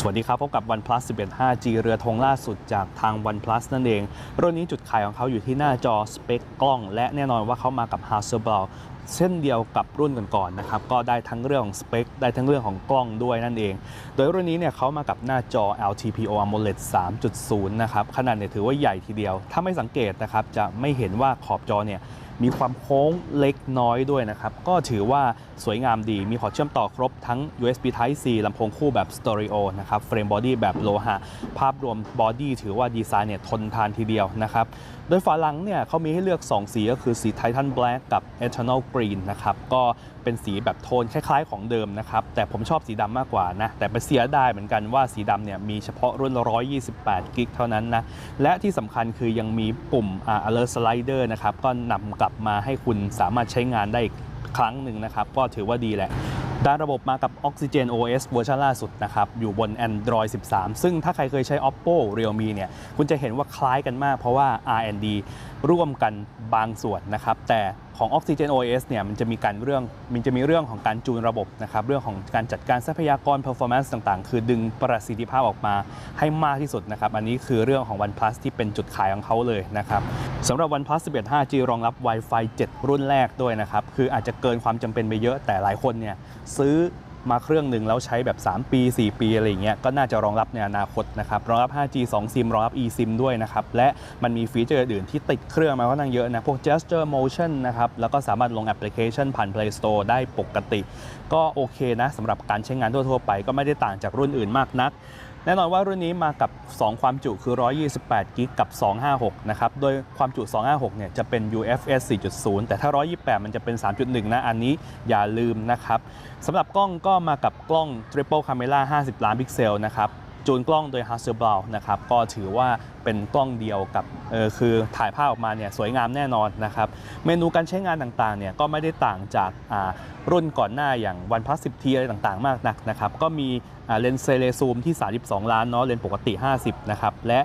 สวัสดีครับ พบกับ OnePlus 11 5G เรือธงล่าสุดจากทาง OnePlus นั่นเอง รุ่นนี้จุดขายของเขาอยู่ที่หน้าจอสเปคกล้อง และแน่นอนว่าเขามากับ Hasselblad เช่นเดียวกับรุ่นก่อนๆนะครับ ก็ได้ทั้งเรื่องของสเปค ได้ทั้งเรื่องของกล้องด้วยนั่นเอง โดยรุ่นนี้เนี่ยเขามากับหน้าจอ LTPO AMOLED 3.0 นะครับ ขนาดเนี่ยถือว่าใหญ่ทีเดียว ถ้าไม่สังเกตนะครับ จะไม่เห็นว่าขอบจอเนี่ย มีความโค้งเล็กน้อยด้วยนะครับ ก็ถือว่าสวยงามดี มีพอร์ตเชื่อมต่อครบทั้ง USB Type C ลำโพงคู่แบบสเตอริโอนะครับ เฟรมบอดี้แบบโลหะ ภาพรวมบอดี้ถือว่าดีไซน์เนี่ยทนทานทีเดียวนะครับ โดยฝาหลังเนี่ยเขามีให้เลือก 2 สีก็คือสี Titan Black กับ Eternal Green นะครับ ก็เป็นสีแบบโทนคล้ายๆของเดิมนะครับ แต่ผมชอบสีดำมากกว่านะ แต่ไปเสียดายเหมือนกันว่าสีดำเนี่ยมีเฉพาะรุ่น 128 กิกเท่านั้นนะ และที่สำคัญคือยังมีปุ่มอ่า alert slider นะครับ ก็นำกลลับมาให้คุณสามารถใช้งานได้อีกครั้งหนึ่งนะครับ ก็ถือว่าดีแหละด้านระบบมากับ Oxygen OS เวอร์ชันล่าสุดนะครับ อยู่บน Android 13 ซึ่งถ้าใครเคยใช้ Oppo Realme เนี่ย คุณจะเห็นว่าคล้ายกันมากเพราะว่า R&D ร่วมกันบางส่วนนะครับ แต่ ของ Oxygen OS เนี่ยมันจะมีการเรื่องมันจะมีเรื่องของการจูนระบบนะครับเรื่องของการจัดการทรัพยากร performance ต่างๆ คือดึงประสิทธิภาพออกมาให้มากที่สุดนะครับอันนี้คือเรื่องของ OnePlus ที่เป็นจุดขายของเขาเลยนะครับสำหรับ OnePlus 11 5G รองรับ Wi-Fi 7 รุ่นแรกด้วยนะครับคืออาจจะเกินความจำเป็นไปเยอะแต่หลายคนเนี่ยซื้อ มาเครื่องหนึ่งแล้วใช้แบบ 3 ปี 4 ปีอะไรอย่างเงี้ยก็น่าจะรองรับในอนาคตนะครับรองรับ 5G 2 ซิมรองรับ eSIM ด้วยนะครับและมันมีฟีเจอร์อื่นที่ติดเครื่องมาค่อนข้างเยอะนะพวก gesture motion นะครับแล้วก็สามารถลงแอปพลิเคชันผ่าน Play Store ได้ปกติ ก็โอเคนะสำหรับการใช้งานทั่วๆไปก็ไม่ได้ต่างจากรุ่นอื่นมากนัก แน่นอนว่ารุ่นนี้มากับ 2 ความจุคือ 128 กิกกับ 256 นะครับ โดยความจุ 256 เนี่ยจะเป็น UFS 4.0 แต่ถ้า 128 มันจะเป็น 3.1 นะ อันนี้อย่าลืมนะครับสำหรับกล้องก็มากับกล้อง Triple Camera 50 ล้านพิกเซลนะครับ จูนกล้องโดย Hasselblad นะครับ ก็ถือว่า เป็นกล้องเดียวกับเออคือถ่ายภาพออกมาเนี่ยสวยงามแน่นอนนะครับเมนูการใช้งานต่างๆเนี่ยก็ไม่ได้ต่างจากรุ่นก่อนหน้าอย่าง OnePlus 10T อะไรต่างๆ มากนักนะครับก็มีเลนส์เซเลซูมที่ 32 ล้านเนาะเลนส์ปกติ 50 นะครับ และ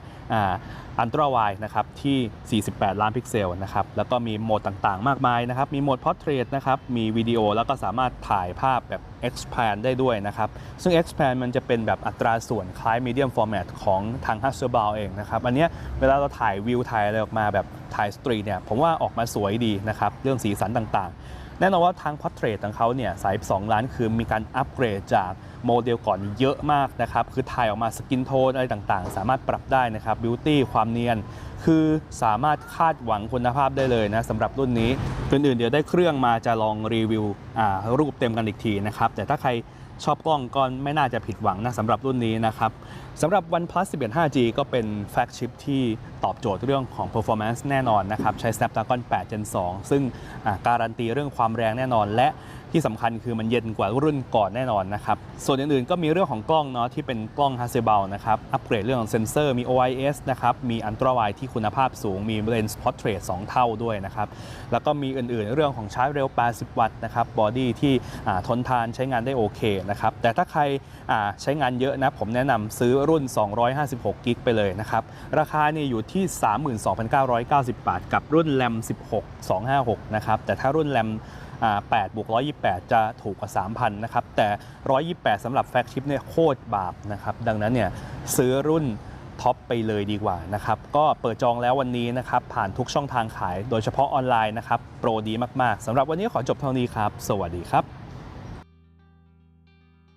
อันตราไวนะครับที่ 48 ล้านพิกเซลนะครับแล้วก็มีโหมดต่างๆ มากมายนะครับ มีโหมด Portrait นะครับมีวิดีโอแล้วก็สามารถถ่ายภาพแบบ expand ได้ด้วยนะครับ ซึ่ง expand มันจะเป็นแบบอัตราส่วนคล้าย medium format ของทาง Hasselblad เองนะครับอันเนี้ยเวลาเราถ่ายวิวถ่ายอะไรออกมาแบบถ่ายสตรีทเนี่ยผมว่าออกมาสวยดีนะครับเรื่องสีสันต่างๆ แน่นอนว่าทาง Portrait ของเขาเนี่ยสาย 2 ล้านคือมีการอัปเกรดจากโมเดลก่อนเยอะมากนะครับ คือถ่ายออกมาสกินโทนอะไรต่างๆ สามารถปรับได้นะครับบิวตี้ความเนียน คือสามารถคาดหวังคุณภาพได้เลยนะสำหรับรุ่นนี้อื่นๆเดี๋ยวได้เครื่องมาจะลองรีวิวรูปเต็มกันอีกทีนะครับแต่ถ้าใคร ชอบกล้องก็ไม่น่าจะผิดหวังนะสำหรับรุ่นนี้นะครับสำหรับ OnePlus 11 5G ก็เป็นแฟลกชิพที่ตอบโจทย์เรื่องของ performance แน่นอนนะครับ ใช้ Snapdragon 8 Gen 2 ซึ่งการันตีเรื่องความแรงแน่นอน และที่สำคัญคือมันเย็นกว่ารุ่นก่อนแน่นอนนะครับ ส่วนอื่นๆก็มีเรื่องของกล้องเนาะที่เป็นกล้อง Hasselblad นะครับ อัปเกรดเรื่องของเซนเซอร์มี OIS นะครับ มีอันตราไวที่คุณภาพสูง มีเลนส์ Portrait 2 เท่าด้วยนะครับ แล้วก็มีอื่นๆ เรื่องของชาร์จเร็ว 80 วัตต์นะครับบอดี้ที่ทนทานใช้งานได้โอเคนะครับแต่ถ้าใครใช้งานเยอะนะ ผมแนะนำซื้อรุ่น 256กิกไปเลยนะครับราคาเนี่ยอยู่ที่ 32,990 บาท กับรุ่นแรม16 256นะครับแต่ถ้ารุ่นแรม8บวก128 จะถูกกว่า 3,000 นะครับ แต่ 128 สำหรับแฟลกชิปเนี่ยโคตรบาปนะครับ ดังนั้นเนี่ยซื้อรุ่นท็อปไปเลยดีกว่านะครับ ก็เปิดจองแล้ววันนี้นะครับ ผ่านทุกช่องทางขายโดยเฉพาะออนไลน์นะครับ โปรดีมาก ๆ สำหรับวันนี้ขอจบเท่านี้ครับ สวัสดีครับ